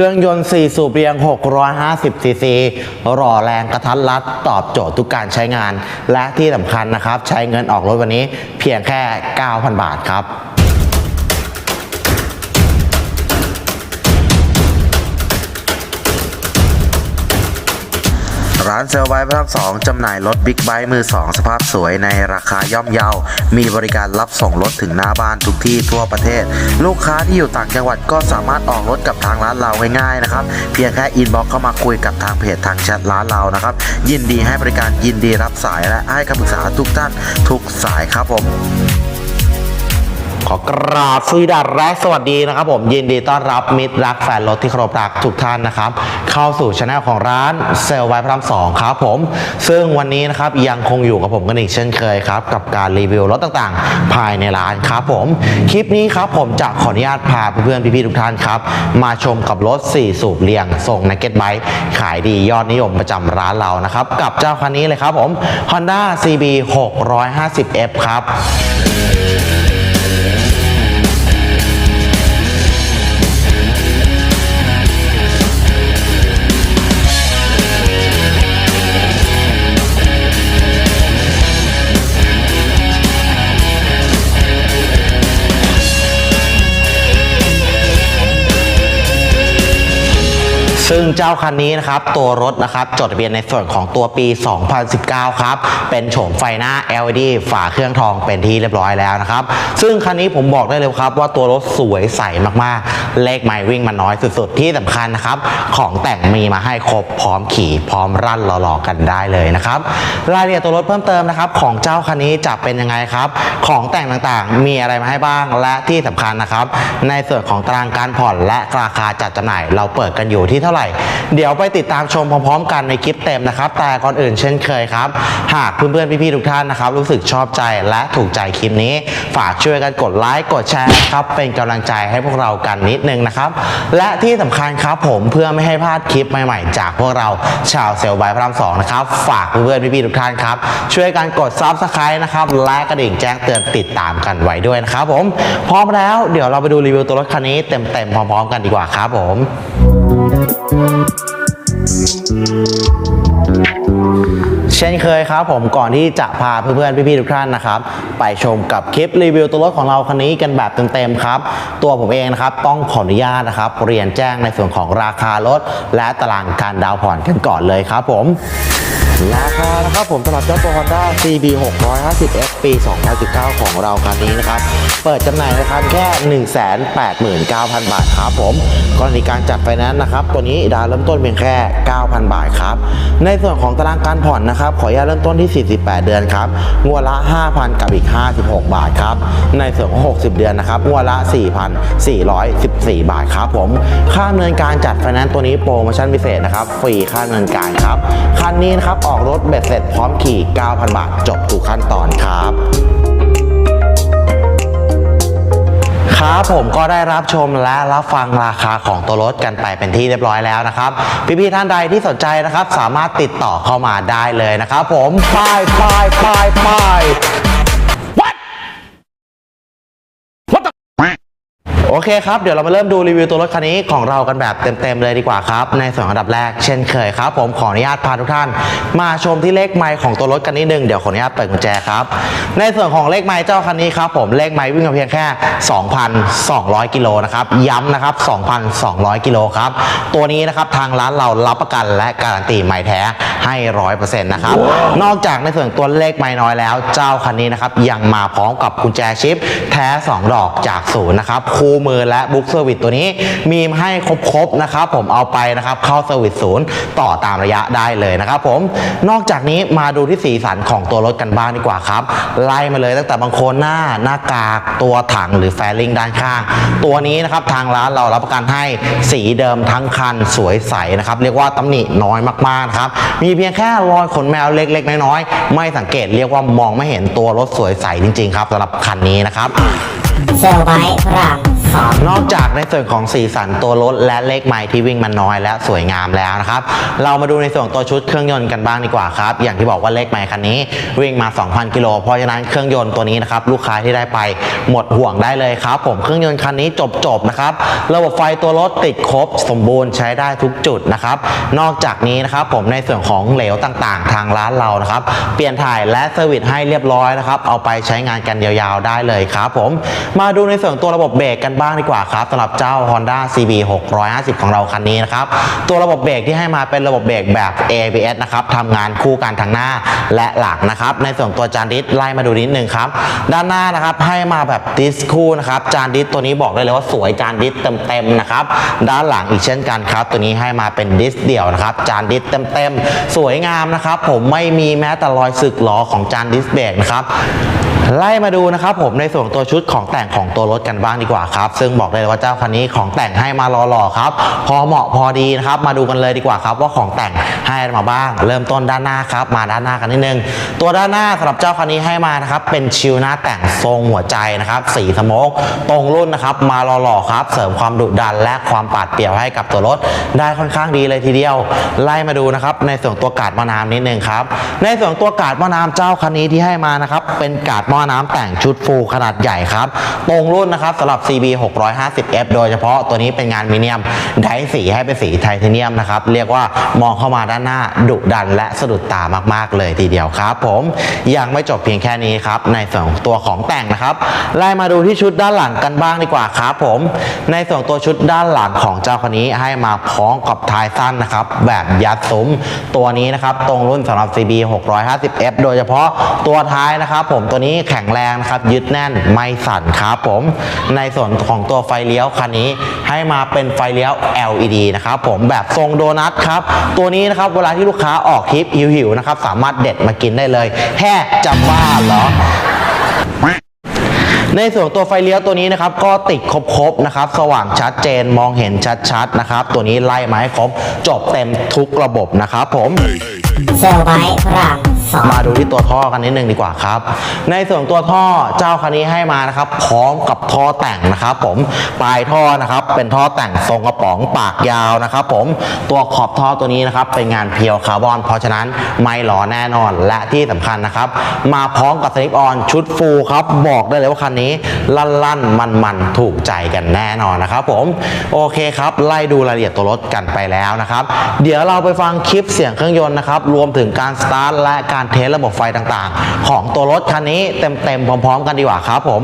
ครื่องยนต์ 4 สูบเรียง 650 ซีซี หล่อแรงกระทัดรัด ตอบโจทย์ทุกการใช้งาน และที่สำคัญนะครับ ใช้เงินออกรถวันนี้เพียงแค่ 9,000 บาทครับ ร้านเซลไบพระรามสองจำหน่ายรถบิ๊กไบค์มือ2สภาพสวยในราคาย่อมเยา มีบริการรับส่งรถถึงหน้าบ้านทุกที่ทั่วประเทศ ลูกค้าที่อยู่ต่างจังหวัดก็สามารถออกรถกับทางร้านเราง่ายๆนะครับ เพียงแค่อินบ็อกเข้ามาคุยกับทางเพจทางแชทร้านเรานะครับ ยินดีให้บริการยินดีรับสายและให้คำปรึกษาทุกท่านทุกสายครับผม กราบสวีดัสและสวัสดีนะครับผมยินดีต้อนรับมิตรรักแฟนรถที่เคารพรักทุกท่านนะครับ เข้าสู่ช anel ของร้านเซลไวพระรามสองครับผม ซึ่งวันนี้นะครับยังคงอยู่กับผมกันอีกเช่นเคยครับ กับการรีวิวรถต่างๆ ภายในร้านครับผม คลิปนี้ครับผมจะขออนุญาตพาเพื่อนๆพี่ๆทุกท่านครับ มาชมกับรถ 4 สูบเรียงส่ง Naked Bike ขายดียอดนิยมประจำร้านเรานะครับกับเจ้าคันนี้เลยครับผม Honda CB 650F ครับ ซึ่งเจ้าคันนี้นะครับ ตัวรถนะครับ จดทะเบียนในส่วนของตัวปี 2019 ครับ เป็นโฉมไฟหน้า LED ฝาเครื่องทองเป็นที่เรียบร้อยแล้วนะครับ ซึ่งคันนี้ผมบอกได้เลยครับ ว่าตัวรถสวยใสมากๆ เลขไมล์วิ่งมันน้อยสุดๆ ที่สำคัญนะครับ ของแต่งมีมาให้ครบพร้อมขี่พร้อมรั่นหล่อๆกันได้เลยนะครับรายละเอียดตัวรถเพิ่มเติมนะครับ ของเจ้าคันนี้จะเป็นยังไงครับ ของแต่งต่างๆ มีอะไรมาให้บ้างและที่สำคัญนะครับ ในส่วนของตารางการผ่อนและราคาจัดจำหน่าย เราเปิดกันอยู่ที่เท่าไหร่เดี๋ยวไปติดตามชมพร้อมๆ กันในคลิปเต็มนะครับ แต่ก่อนอื่นเช่นเคยครับ หากเพื่อนๆพี่ๆทุกท่านนะครับ รู้สึกชอบใจและถูกใจคลิปนี้ ฝากช่วยกันกดไลค์กดแชร์ครับเป็นกำลังใจให้พวกเรากันนิดนึงนะครับ และที่สำคัญครับผมเพื่อไม่ให้พลาดคลิปใหม่ๆ จากพวกเราชาวเซลล์บายพระรามสองนะครับฝากเพื่อนๆพี่ๆทุกท่านครับช่วยกันกดซับสไครต์นะครับและกระดิ่งแจ้งเตือนติดตามกันไว้ด้วยนะครับผมพร้อมแล้วเดี๋ยวเราไปดูรีวิวตัวรถคันนี้เต็มๆพร้อมๆ กันดีกว่าครับผม เช่นเคยครับผมก่อนที่จะพาเพื่อนๆ พี่ๆ ทุกท่านนะครับ ไปชมกับคลิปรีวิวตัวรถของเราคันนี้กันแบบเต็มๆครับ ตัวผมเองนะครับต้องขออนุญาตนะครับเรียนแจ้งในส่วนของราคารถ และตารางการดาวน์ผ่อนกันก่อนเลยครับผม ราคานะครับผมสำหรับเจ้าตัว Honda CB 650F ปี 2019 ของเราคันนี้นะครับ เปิดจำหน่ายนะครับแค่ 189,000 บาทครับผมกรณีการจัดไฟแนนซ์นะครับ ตัวนี้ดาวเริ่มต้นเพียงแค่ 9,000 บาทครับ ในส่วนของตารางการผ่อนนะครับ ขออนุญาตเริ่มต้นที่ 48 เดือนครับ งวดละ 5,000 กับอีก 56 บาทครับ ในส่วนของ 60 เดือนนะครับ งวดละ 4,414 บาทครับผม ค่าดำเนินการจัดไฟแนนซ์ตัวนี้โปรโมชั่นพิเศษนะครับ ฟรีค่าดำเนินการครับ คันนี้นะครับออกรถเบ็ดเสร็จพร้อมขี่ 9,000 บาท จบทุกขั้นตอนครับครับผมก็ได้รับชมและรับฟังราคาของตัวรถกันไปเป็นที่เรียบร้อยแล้วนะครับ พี่ๆท่านใดที่สนใจนะครับ สามารถติดต่อเข้ามาได้เลยนะครับ ผมไปไปไปไป โอเคครับ เดี๋ยวเรามาเริ่มดูรีวิวตัวรถคันนี้ของเรากันแบบเต็มๆเลยดีกว่าครับ ในส่วนอันดับแรกเช่นเคยครับผมขออนุญาตพาทุกท่าน มาชมที่เลขไมล์ของตัวรถกันนิดนึงเดี๋ยวขออนุญาตเปิดกุญแจครับ ในส่วนของเลขไมล์เจ้าคันนี้ครับผมเลขไมล์วิ่งมาเพียงแค่ 2,200 กิโลนะครับย้ำนะครับ 2,200 กิโลครับตัวนี้นะครับทางร้านเรารับประกันและการันตีไมล์แท้ให้ร้อยเปอร์เซ็นต์นะครับนอกจากในส่วนตัวเลขไมล์น้อยแล้ว เจ้าคันนี้นะครับยังมาพร้อมกับกุญแจชิปแท้สองดอกจากศูนย์นะครับคูมือและบุ๊กเซอร์วิสตัวนี้มีมาให้ครบๆนะครับผมเอาไปนะครับเข้าเซอร์วิสศูนย์ต่อตามระยะได้เลยนะครับผมนอกจากนี้มาดูที่สีสันของตัวรถกันบ้างดีกว่าครับ ไล่มาเลยตั้งแต่บางโคนหน้าหน้ากากตัวถังหรือแฟลิงด้านข้าง ตัวนี้นะครับทางร้านเรารับประกันให้สีเดิมทั้งคันสวยใสนะครับเรียกว่าตำหนิน้อยมากๆนะครับมีเพียงแค่รอยขนแมวเล็ก ๆ น้อยๆไม่สังเกตเรียกว่ามองไม่เห็นตัวรถสวยใสจริง ๆ ครับสำหรับคันนี้นะครับเซลไบพระราม นอกจากในส่วนของสีสันตัวรถและเลขไมล์ที่วิ่งมันน้อยและสวยงามแล้วนะครับ เรามาดูในส่วนตัวชุดเครื่องยนต์กันบ้างดีกว่าครับ อย่างที่บอกว่าเลขไมล์คันนี้วิ่งมา 2,000 กิโล เพราะฉะนั้นเครื่องยนต์ตัวนี้นะครับลูกค้าที่ได้ไปหมดห่วงได้เลยครับ ผมเครื่องยนต์คันนี้จบๆนะครับ ระบบไฟตัวรถติดครบ สมบูรณ์ใช้ได้ทุกจุดนะครับ นอกจากนี้นะครับผมในส่วนของเหลวต่างๆ ทางร้านเรานะครับ เปลี่ยนถ่ายและเซอร์วิสให้เรียบร้อยนะครับ เอาไปใช้งานกันยาวๆได้เลยครับผม มาดูในส่วนตัวระบบเบรกกันบ้างดีกว่าครับสำหรับเจ้า Honda CB 650 ของเราคันนี้นะครับ ตัวระบบเบรกที่ให้มาเป็นระบบเบรกแบบ ABS นะครับทำงานคู่กันทางหน้าและหลังนะครับ ในส่วนตัวจานดิสไล่มาดูนิดนึงครับ ด้านหน้านะครับให้มาแบบดิสคู่นะครับจานดิสตัวนี้บอกได้เลยว่าสวยจานดิสเต็มๆนะครับด้านหลังอีกเช่นกันครับ ตัวนี้ให้มาเป็นดิสเดี่ยวนะครับ จานดิสเต็มๆสวยงามนะครับ ผมไม่มีแม้แต่รอยสึกหลอของจานดิสเบรกนะครับ ไล่มาดูนะครับผมในส่วนตัวชุดของแต่งของตัวรถกันบ้างดีกว่าครับ ซึ่งบอกได้เลยว่าเจ้าคันนี้ของแต่งให้มาหล่อๆครับ พอเหมาะพอดีนะครับ มาดูกันเลยดีกว่าครับว่าของแต่ง ให้มาบ้าง เริ่มต้นด้านหน้าครับ มาด้านหน้ากันนิดนึง ตัวด้านหน้าสำหรับเจ้าคันนี้ให้มานะครับ เป็นชิลหน้าแต่งทรงหัวใจนะครับ สีสโมกตรงรุ่นนะครับ มาหล่อๆครับ เสริมความดุดันและความปาดเปรียวให้กับตัวรถ ได้ค่อนข้างดีเลยทีเดียว ไล่มาดูนะครับ ในส่วนตัวกาดมะนาวนิดนึงครับ ในส่วนตัวกาดมะนาวเจ้าคันนี้ที่ให้มานะครับ เป็นกาดหม้อน้ำแต่งชุดฟูขนาดใหญ่ครับ ตรงรุ่นนะครับสำหรับ CB 650F โดยเฉพาะตัวนี้เป็นงานมิเนียมไดสีให้เป็นสีไทเทเนียมนะครับ เรียกว่ามองเข้ามาด้านหน้าดุดันและสะดุดตามาก ๆ เลยทีเดียวครับ ผมยังไม่จบเพียงแค่นี้ครับในส่วนตัวของแต่งนะครับไล่มาดูที่ชุดด้านหลังกันบ้างดีกว่าครับผมในส่วนตัวชุดด้านหลังของเจ้าคันนี้ให้มาพร้อมกับท้ายสั้นนะครับแบบยัดซุ้มตัวนี้นะครับตรงรุ่นสำหรับ CB 650F โดยเฉพาะตัวท้ายนะครับ ผมตัวนี้แข็งแรงนะครับยึดแน่นไม่สั่นครับผมในส่วนของตัวไฟเลี้ยวคันนี้ให้มาเป็นไฟเลี้ยว LED นะครับผมแบบทรงโดนัทครับตัวนี้นะครับเวลาที่ลูกค้าออกทริปหิวๆนะครับสามารถเด็ดมากินได้เลยแค่จะบ้าเหรอในส่วนตัวไฟเลี้ยวตัวนี้นะครับก็ติดครบๆนะครับ สว่างชัดเจนมองเห็นชัดๆนะครับ ตัวนี้ไล่มาให้ครบจบเต็มทุกระบบนะครับผมเซลไบต์พระรามสอง มาดูที่ตัวท่อกันนิดนึงดีกว่าครับ ในส่วนตัวท่อเจ้าคันนี้ให้มานะครับ พร้อมกับท่อแต่งนะครับ ผมปลายท่อนะครับ เป็นท่อแต่งทรงกระป๋องปากยาวนะครับ ผมตัวขอบท่อตัวนี้นะครับ เป็นงานเพียวคาร์บอน เพราะฉะนั้นไม่หลอแน่นอนและที่สำคัญนะครับ มาพร้อมกับสลิปออนชุดฟูลครับ บอกได้เลยว่าคันนี้ลั่นลั่นมันมันๆถูกใจกันแน่นอนนะครับ ผมโอเคครับ ไล่ดูรายละเอียดตัวรถกันไปแล้วนะครับ เดี๋ยวเราไปฟังคลิปเสียงเครื่องยนต์นะครับรวมถึงการสตาร์ทและการการเทสระบบไฟต่างๆ ของตัวรถคันนี้เต็มๆพร้อมๆ กันดีกว่าครับผม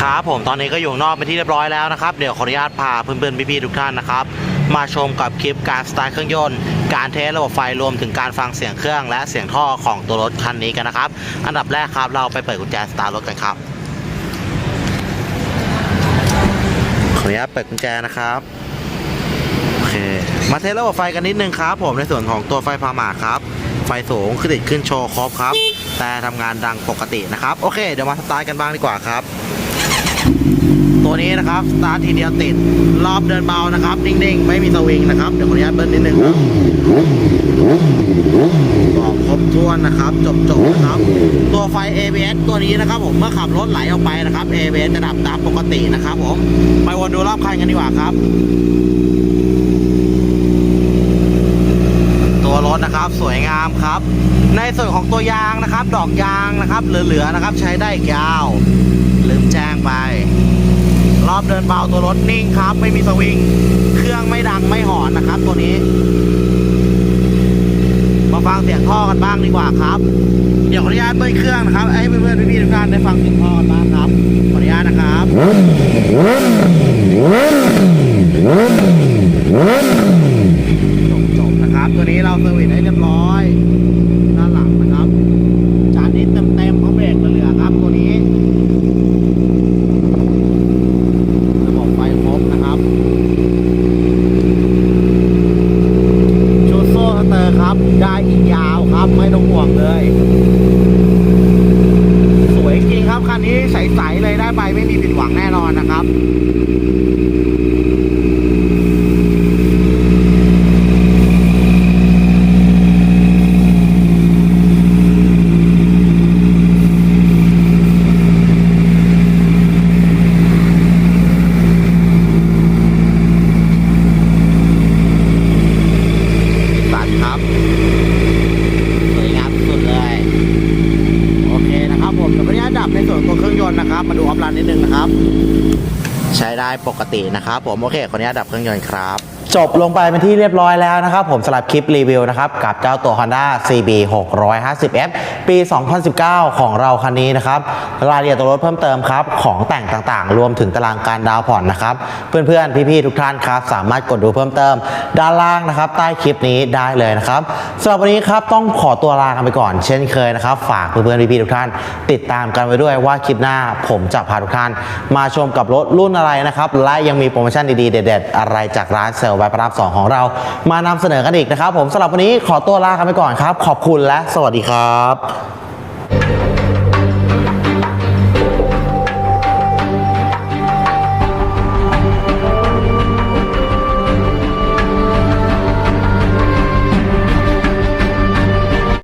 ครับผมตอนนี้ก็อยู่นอกเป็นที่เรียบร้อยแล้วนะครับ เดี๋ยวขออนุญาตพาเพื่อนๆพี่ๆทุกท่านนะครับ มาชมกับคลิปการสตาร์ทเครื่องยนต์ การเทสระบบไฟรวมถึงการฟังเสียงเครื่อง และเสียงท่อของตัวรถคันนี้กันนะครับ อันดับแรกครับเราไปเปิดกุญแจสตาร์ทรถกันครับขออนุญาตเปิดกุญแจนะครับโอเคมาเทสระบบไฟกันนิดนึงครับ ผมในส่วนของตัวไฟพามาครับ ไฟสูงขึ้นติดขึ้นโชว์ครบครับ แต่ทำงานดังปกตินะครับ โอเค เดี๋ยวมาสตาร์ทกันบ้างดีกว่าครับ ตัวนี้นะครับสตาร์ททีเดียวติด รอบเดินเบานะครับ นิ่งๆ ไม่มีสวิงนะครับ เดี๋ยวขออนุญาตเบิ้ลนิดนึงครับบอกครบถ้วนนะครับจบๆนะครับ ตัวไฟ ABS ตัวนี้นะครับ ผมเมื่อขับรถไหลออกไปนะครับ ABS จะดับตามปกตินะครับ ผมไปวนดูรอบคันกันดีกว่าครับ ตัวรถ นะครับ สวยงามครับ ในส่วนของตัวยางนะครับ ดอกยางนะครับ เหลือๆนะครับ ใช้ได้ยาว ลืมแจ้งไป รอบเดินเบาตัวรถนิ่งครับ ไม่มีสวิง เครื่องไม่ดังไม่หอนนะครับ ตัวนี้ มาฟังเสียงท่อกันบ้างดีกว่าครับ เดี๋ยวขออนุญาตเบิ้ลเครื่องนะครับให้เพื่อนๆพี่ๆทุกท่านได้ฟังเสียงท่อกันบ้างครับขออนุญาตนะครับจบๆนะครับ ตัวนี้เราเซอร์วิสให้เรียบร้อย ด้านหลังนะครับ จานนี้เต็มๆเพราะเบรกเหลือๆครับตัวนี้ ระบบไฟครบนะครับ ชุดโซ่สเตอร์ครับ ได้อีกยาวครับ ไม่ต้องห่วงเลย สวยจริงครับคันนี้ใสๆเลยได้ไปไม่มีผิดหวังแน่นอนนะครับ ปกตินะครับผมโอเคคนนี้ดับเครื่องยนต์ครับ จบลงไปเป็นที่เรียบร้อยแล้วนะครับผมสำหรับคลิปรีวิวนะครับกับเจ้าตัว Honda CB 650F ปี 2019 ของเราคันนี้นะครับ รายละเอียดตัวรถเพิ่มเติมครับ ของแต่งต่างๆ รวมถึงตารางการดาวน์ผ่อนนะครับ เพื่อนๆ พี่ๆ ทุกท่านครับ สามารถกดดูเพิ่มเติม ด้านล่างนะครับ ใต้คลิปนี้ได้เลยนะครับสำหรับวันนี้ครับต้องขอตัวลากันไปก่อน เช่นเคยนะครับ ฝากเพื่อนๆ พี่ๆ ทุกท่าน ติดตามกันไว้ด้วยว่าคลิปหน้าผมจะพาทุกท่าน มาชมกับรถรุ่นอะไรนะครับและยังมีโปรโมชั่นดีๆเด็ดๆ อะไรจากร้านเซลล์ไวพระรามสองของเรา มานำเสนอกันอีกนะครับ ผมสำหรับวันนี้ขอตัวลากันไปก่อนครับ ขอบคุณและสวัสดีครับ